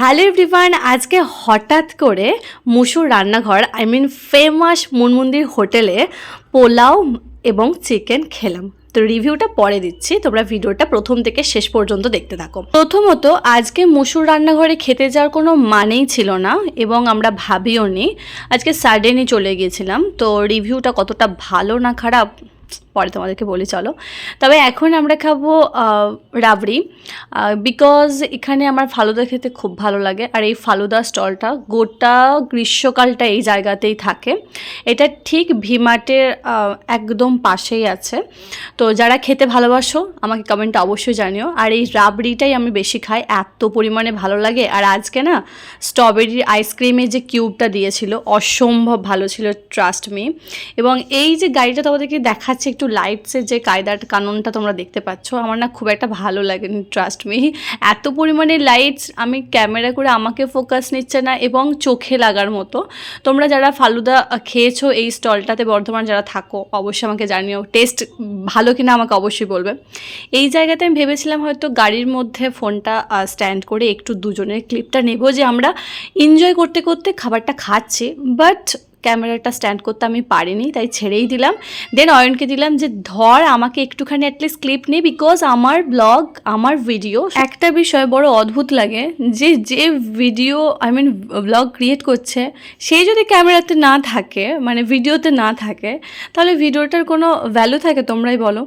Hello everyone, আজকে হঠাৎ করে মুসুর রান্নাঘর আই মিন ফেমাস মনমন্দির হোটেলে পোলাও এবং চিকেন খেলাম। তো রিভিউটা পরে দিচ্ছি, তোমরা ভিডিওটা প্রথম থেকে শেষ পর্যন্ত দেখতে থাকো। প্রথমত, আজকে মুসুর রান্নাঘরে খেতে যাওয়ার কোনো মানেই ছিল না এবং আমরা ভাবিও নি আজকে সাডেনই চলে গিয়েছিলাম, তো রিভিউটা কতটা ভালো না খারাপ? পরে তোমাদেরকে বলি চলো। তবে এখন আমরা খাব রাবড়ি। বিকজ এখানে আমার ফালুদা খেতে খুব ভালো লাগে। আর এই ফালুদা স্টলটা গোটা গ্রীষ্মকালটা এই জায়গাতেই থাকে। এটা ঠিক ভিমার্টের আহ, একদম পাশেই আছে। তো যারা খেতে ভালোবাসো আমাকে কমেন্টে অবশ্যই জানিও। আর এই রাবড়িটাই আমি বেশি খাই। এত পরিমাণে ভালো লাগে। আর আজকে না স্ট্রবেরির আইসক্রিমের যে কিউবটা দিয়েছিল অসম্ভব ভালো ছিল ট্রাস্ট মি এবং এই যে গাড়িটা তোমাদেরকে দেখাচ্ছে একটু লাইটসের যে কায়দা কানুনটা তোমরা দেখতে পাচ্ছ, আমার না খুব একটা ভালো লাগেনি ট্রাস্ট মি এত পরিমাণে লাইটস আমি ক্যামেরা করে আমাকে ফোকাস নিচ্ছে না এবং চোখে লাগার মতো। তোমরা যারা ফালুদা খেয়েছো এই স্টলটাতে, বর্ধমান যারা থাকো, অবশ্যই আমাকে জানিও টেস্ট ভালো কিনা আমাকে অবশ্যই বলবে। এই জায়গাতে আমি ভেবেছিলাম হয়তো গাড়ির মধ্যে ফোনটা স্ট্যান্ড করে একটু দুজনের ক্লিপটা নেব যে আমরা এনজয় করতে করতে খাবারটা খাচ্ছি বাট ক্যামেরাটা স্ট্যান্ড করতে আমি পারিনি, তাই ছেড়েই দিলাম। দেন অয়নকে দিলাম যে, ধর আমাকে একটুখানি অ্যাটলিস্ট ক্লিপ নে বিকজ আমার ব্লগ আমার ভিডিও একটা বিষয় বড় অদ্ভুত লাগে, যে যে video I mean blog create করছে, সেই যদি ক্যামেরাতে না থাকে মানে ভিডিওতে না থাকে, তাহলে ভিডিওটার কোনো ভ্যালু থাকে তোমরাই বলো।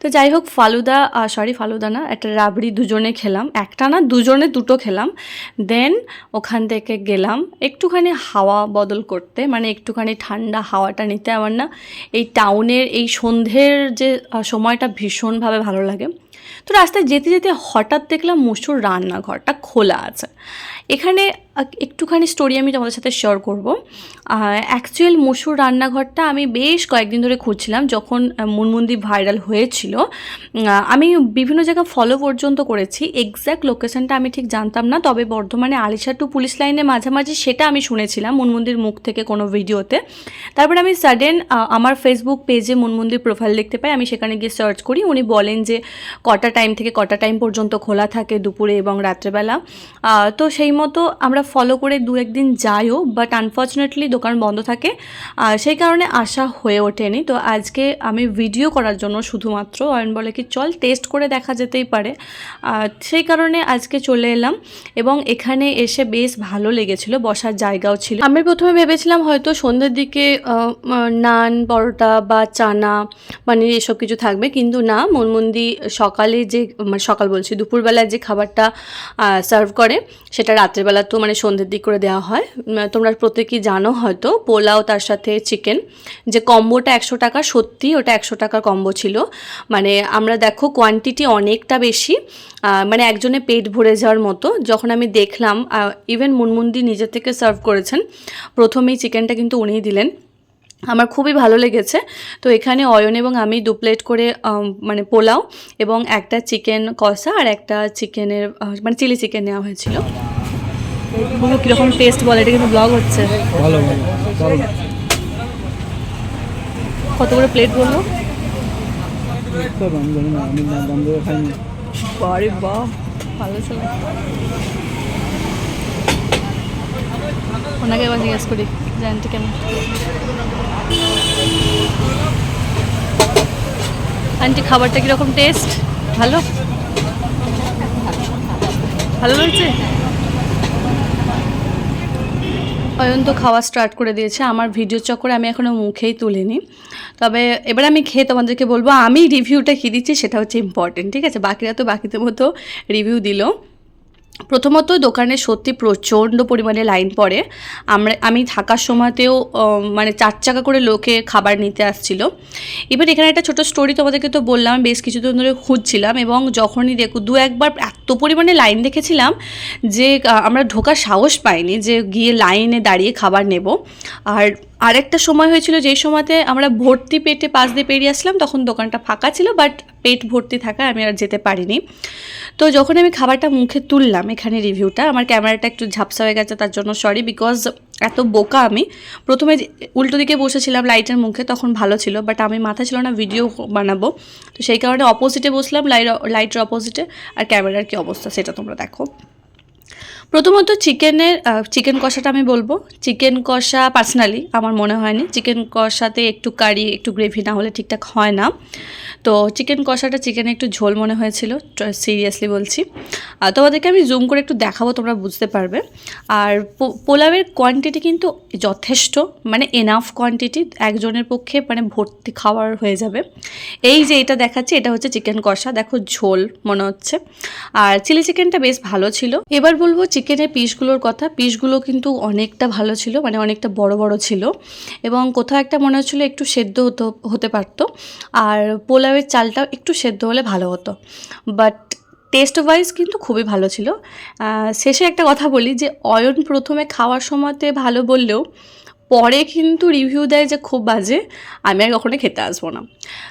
তো যাই হোক, ফালুদা সরি ফালুদা না, একটা রাবড়ি দুজনে খেলাম, একটা না, দুজনে দুটো খেলাম। দেন ওখান থেকে গেলাম, একটুখানি হাওয়া বদল করতে মানে একটুখানি ঠান্ডা হাওয়াটা নিতে আমার না এই টাউনের এই সন্ধ্যের যে সময়টা ভীষণভাবে ভালো লাগে। তো রাস্তায় যেতে যেতে হঠাৎ দেখলাম মুসুর রান্নাঘরটা খোলা আছে। এখানে একটুখানি স্টোরি আমি তোমাদের সাথে শেয়ার করব। অ্যাকচুয়াল মুসুর রান্নাঘরটা আমি বেশ কয়েকদিন ধরে খুঁজছিলাম যখন মুনমুন্দি ভাইরাল হয়েছিল। আমি বিভিন্ন জায়গা ফলো পর্যন্ত করেছি। এক্স্যাক্ট লোকেশনটা আমি ঠিক জানতাম না, তবে বর্ধমানে আলিশা টু পুলিশ লাইনে মাঝামাঝি সেটা আমি শুনেছিলাম মুনমুন্দির মুখ থেকে কোনো ভিডিওতে তারপর আমি সাডেন আমার ফেসবুক পেজে মুনমুন্দির প্রোফাইল দেখতে পাই, আমি সেখানে গিয়ে সার্চ করি। উনি বলেন যে কটা টাইম থেকে কটা টাইম পর্যন্ত খোলা থাকে দুপুরে এবং রাত্রেবেলা। তো সেই মতো আমরা ফলো করে দু একদিন যাইও বাট আনফর্চুনেটলি দোকান বন্ধ থাকে। সেই কারণে আসা হয়ে ওঠেনি। তো আজকে আমি ভিডিও করার জন্য শুধুমাত্র, অয়ন বলে কি চল টেস্ট করে দেখা যেতেই পারে। সেই কারণে আজকে চলে এলাম এবং এখানে এসে বেশ ভালো লেগেছিল, বসার জায়গাও ছিল। আমি প্রথমে ভেবেছিলাম হয়তো সন্ধ্যের দিকে নান, পরোটা বা চানা মানে এসব কিছু থাকবে, কিন্তু না, মনমন্দি সকালে যে মানে সকাল বলছি দুপুরবেলায় যে খাবারটা সার্ভ করে, সেটা রাত্রেবেলা তো মানে সন্ধ্যের দিক করে দেওয়া হয়। তোমরা প্রত্যেকেই জানো হয়তো, পোলাও তার সাথে চিকেন যে কম্বোটা একশো টাকা, সত্যি ওটা একশো টাকার কম্বো ছিল। মানে আমরা দেখো কোয়ান্টিটি অনেকটা বেশি মানে একজনে পেট ভরে যাওয়ার মতো। যখন আমি দেখলাম ইভেন মুনমুন্দি নিজের থেকে সার্ভ করেছেন, প্রথমেই চিকেনটা কিন্তু উনিই দিলেন। আমার খুবই ভালো লেগেছে। তো এখানে অয়ন এবং আমি দু প্লেট করে মানে পোলাও এবং একটা চিকেন কষা আর একটা চিকেনের মানে চিলি চিকেন নেওয়া হয়েছিল। কীরকম টেস্ট বলে? এটা কিন্তু ব্লগ হচ্ছে। ভালো ভালো ভালো। কত করে প্লেট বলল? বারে বাহ ভালো ছিল। ওনাকে এবার জিজ্ঞেস করি। জানটি কেমন? আন্টি, খাবারটা কীরকম টেস্ট ভালো? ভালো লাগছে অয়ন তো খাওয়া স্টার্ট করে দিয়েছে। আমার ভিডিও চক্করে আমি এখনও মুখেই তুলিনি। তবে এবার আমি খেয়ে তোমাদেরকে বলব, আমি রিভিউটা কী দিচ্ছি সেটা হচ্ছে ইম্পর্টেন্ট ঠিক আছে? বাকিরা তো বাকিদের মতো রিভিউ দিল। প্রথমত দোকানে সত্যি প্রচণ্ড পরিমাণে লাইন পড়ে। আমরা, আমি থাকার সময়তেও মানে চার চাকা করে লোকে খাবার নিতে আসছিল। এবার এখানে একটা ছোট স্টোরি তোমাদেরকে তো বললাম, বেশ কিছুদিন ধরে খুঁজছিলাম এবং যখনই দেখো দু একবার এত পরিমাণে লাইন দেখেছিলাম যে আমরা ঢোকার সাহস পাইনি যে গিয়ে লাইনে দাঁড়িয়ে খাবার নেব। আর আরেকটা সময় হয়েছিল যেই সময়তে আমরা ভর্তি পেটে পাশ দিয়ে পেরিয়ে আসলাম, তখন দোকানটা ফাঁকা ছিল বাট পেট ভর্তি থাকায় আমি আর যেতে পারিনি। তো যখন আমি খাবারটা মুখে তুললাম, এখানে রিভিউটা আমার ক্যামেরাটা একটু ঝাপসা হয়ে গেছে, তার জন্য সরি বিকজ এত বোকা আমি। প্রথমে উল্টো দিকে বসেছিলাম লাইটের মুখে, তখন ভালো ছিল বাট আমি মাথা ছিল না ভিডিও বানাবো। তো সেই কারণে অপোজিটে বসলাম লাইট লাইটের অপোজিটে আর ক্যামেরার কি অবস্থা সেটা তোমরা দেখো। প্রথমত চিকেনের চিকেন কষাটা আমি বলব। চিকেন কষা পার্সোনালি আমার মনে হয়নি। চিকেন কষাতে একটু কারি, একটু গ্রেভি না হলে ঠিকঠাক হয় না। তো চিকেন কষাটা চিকেনে একটু ঝোল মনে হয়েছিল সিরিয়াসলি বলছি। আর তোমাদেরকে আমি জুম করে একটু দেখাবো, তোমরা বুঝতে পারবে। আর পোলাওয়ের কোয়ান্টিটি কিন্তু যথেষ্ট মানে এনাফ কোয়ান্টিটি একজনের পক্ষে মানে ভর্তি খাওয়ার হয়ে যাবে। এই যে এটা দেখাচ্ছি, এটা হচ্ছে চিকেন কষা। দেখো ঝোল মনে হচ্ছে। আর চিলি চিকেনটা বেশ ভালো ছিল। এবার বলব চিকেনের পিসগুলোর কথা, পিসগুলো কিন্তু অনেকটা ভালো ছিল মানে অনেকটা বড় বড় ছিল এবং কোথাও একটা মনে হচ্ছিল একটু সেদ্ধ হতো, হতে পারতো আর পোলাওয়ের চালটাও একটু সেদ্ধ হলে ভালো হতো। বাট টেস্ট ওয়াইজ কিন্তু খুবই ভালো ছিল। শেষে একটা কথা বলি যে, অয়ন প্রথমে খাওয়ার সময়তে ভালো বললেও পরে কিন্তু রিভিউ দেয় যে খুব বাজে, আমি আর কখনো খেতে আসব না।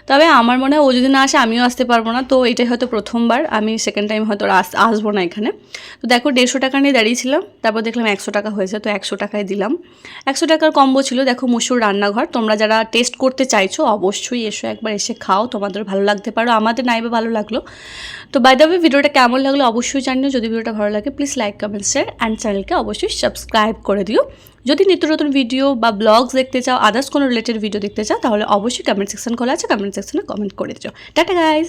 তবে আমার মনে হয় ও যদি না আসে, আমিও আসতে পারব না। তো এটাই হয়তো প্রথমবার, আমি সেকেন্ড টাইম হয়তো আস- আসব না এখানে। তো দেখো দেড়শো টাকা নিয়ে দাঁড়িয়েছিলাম, তারপর দেখলাম একশো টাকা হয়েছে, তো একশো টাকায় দিলাম। একশো টাকার কম্বো ছিল, দেখো মুসুর রান্নাঘর। তোমরা যারা টেস্ট করতে চাইছো, অবশ্যই এসো একবার, এসে খাও। তোমাদের ভালো লাগতে পারো, আমাদের নাইবে ভালো লাগল। তো বাই দ্য ওয়ে ভিডিওটা কেমন লাগল অবশ্যই জানিও। যদি ভিডিওটা ভালো লাগে please like comment share and চ্যানেলকে অবশ্যই সাবস্ক্রাইব করে দিও। যদি নিত্য নতুন ভিডিও বা ব্লগস দেখতে চাও আদার্স কোনো রিলেটেড ভিডিও দেখতে চাও, তাহলে অবশ্যই কমেন্ট সেকশন খোলা আছে কমেন্ট সেকশনে কমেন্ট করে দিও। Tata guys